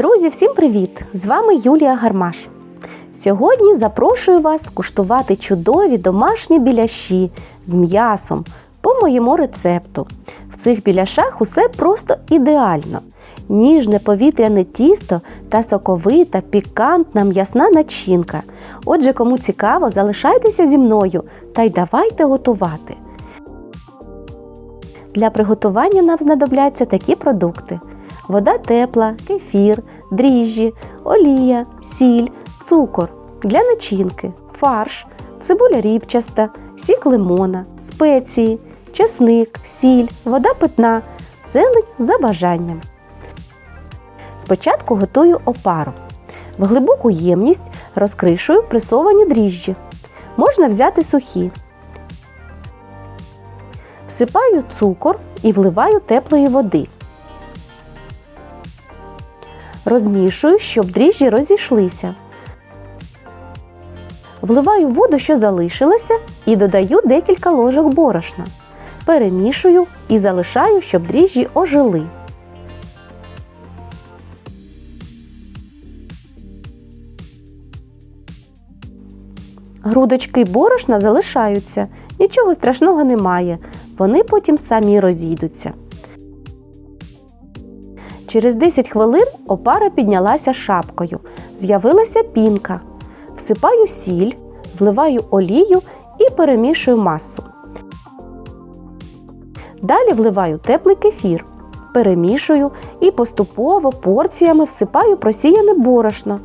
Друзі, всім привіт! З вами Юлія Гармаш. Сьогодні запрошую вас скуштувати чудові домашні біляші з м'ясом по моєму рецепту. В цих біляшах усе просто ідеально. Ніжне повітряне тісто та соковита, пікантна м'ясна начинка. Отже, кому цікаво, залишайтеся зі мною та й давайте готувати. Для приготування нам знадобляться такі продукти: вода тепла, кефір, дріжджі, олія, сіль, цукор для начинки, фарш, цибуля рібчаста, сік лимона, спеції, чесник, сіль, вода питна, зелень за бажанням. Спочатку готую опару. В глибоку ємність розкришую пресовані дріжджі. Можна взяти сухі. Всипаю цукор і вливаю теплої води. Розмішую, щоб дріжджі розійшлися. Вливаю воду, що залишилася, і додаю декілька ложок борошна. Перемішую і залишаю, щоб дріжджі ожили. Грудочки борошна залишаються, нічого страшного немає. Вони потім самі розійдуться. Через 10 хвилин опара піднялася шапкою. З'явилася пінка. Всипаю сіль, вливаю олію і перемішую масу. Далі вливаю теплий кефір, перемішую і поступово порціями всипаю просіяне борошно.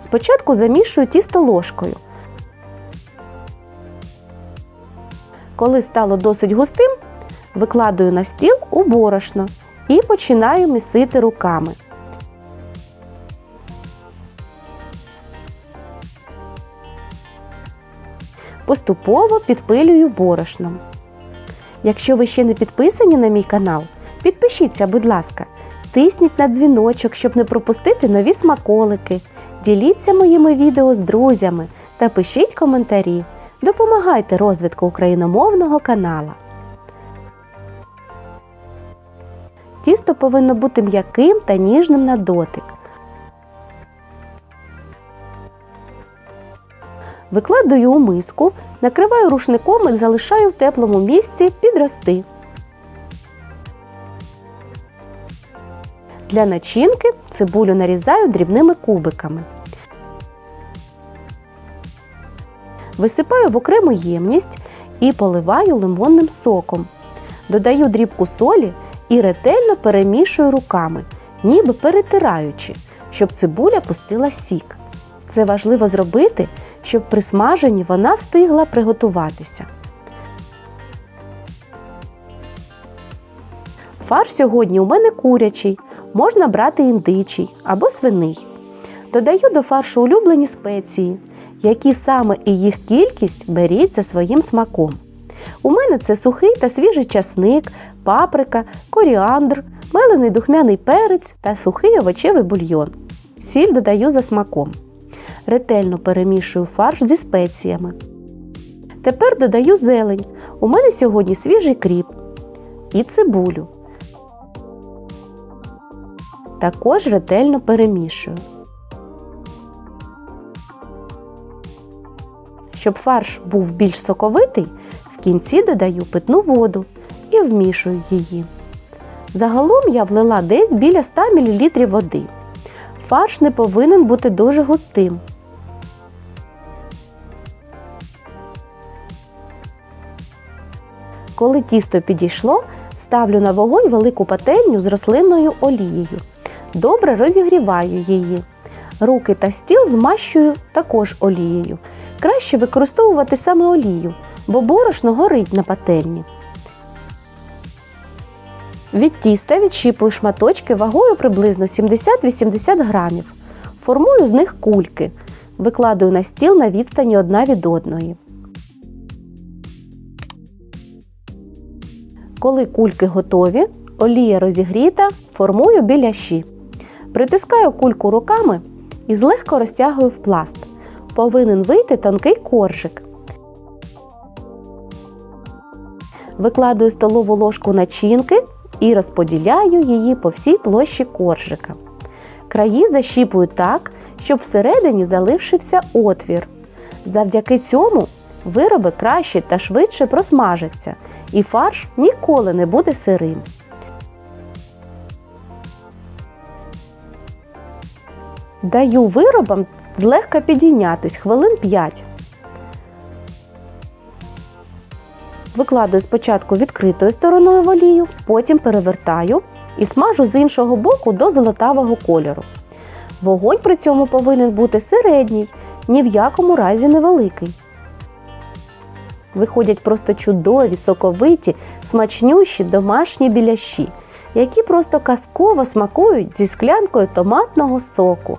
Спочатку замішую тісто ложкою. Коли стало досить густим, викладаю на стіл у борошно і починаю місити руками. Поступово підпилюю борошном. Якщо ви ще не підписані на мій канал, підпишіться, будь ласка, тисніть на дзвіночок, щоб не пропустити нові смаколики. Діліться моїми відео з друзями та пишіть коментарі. Допомагайте розвитку україномовного канала. Тісто повинно бути м'яким та ніжним на дотик. Викладаю у миску, накриваю рушником і залишаю в теплому місці підрости. Для начинки цибулю нарізаю дрібними кубиками. Висипаю в окрему ємність і поливаю лимонним соком. Додаю дрібку солі і ретельно перемішую руками, ніби перетираючи, щоб цибуля пустила сік. Це важливо зробити, щоб при смаженні вона встигла приготуватися. Фарш сьогодні у мене курячий, можна брати індичий або свиний. Додаю до фаршу улюблені спеції, які саме і їх кількість беріть за своїм смаком. У мене це сухий та свіжий часник, паприка, коріандр, мелений духмяний перець та сухий овочевий бульйон. Сіль додаю за смаком. Ретельно перемішую фарш зі спеціями. Тепер додаю зелень. У мене сьогодні свіжий кріп і цибулю. Також ретельно перемішую. Щоб фарш був більш соковитий, в кінці додаю питну воду і вмішую її. Загалом я влила десь біля 100 мл води. Фарш не повинен бути дуже густим. Коли тісто підійшло, ставлю на вогонь велику пательню з рослинною олією. Добре розігріваю її. Руки та стіл змащую також олією. Краще використовувати саме олію, бо борошно горить на пательні. Від тіста відщіпую шматочки вагою приблизно 70-80 грамів. Формую з них кульки. Викладаю на стіл на відстані одна від одної. Коли кульки готові, олія розігріта, формую біляші. Притискаю кульку руками і злегка розтягую в пласт. Повинен вийти тонкий коржик. Викладаю столову ложку начинки і розподіляю її по всій площі коржика. Краї защіпую так, щоб всередині залишився отвір. Завдяки цьому вироби краще та швидше просмажаться, і фарш ніколи не буде сирим. Даю виробам злегка підійнятись хвилин 5. Викладаю спочатку відкритою стороною в олію, потім перевертаю і смажу з іншого боку до золотавого кольору. Вогонь при цьому повинен бути середній, ні в якому разі невеликий. Виходять просто чудові, соковиті, смачнющі домашні біляші, які просто казково смакують зі склянкою томатного соку.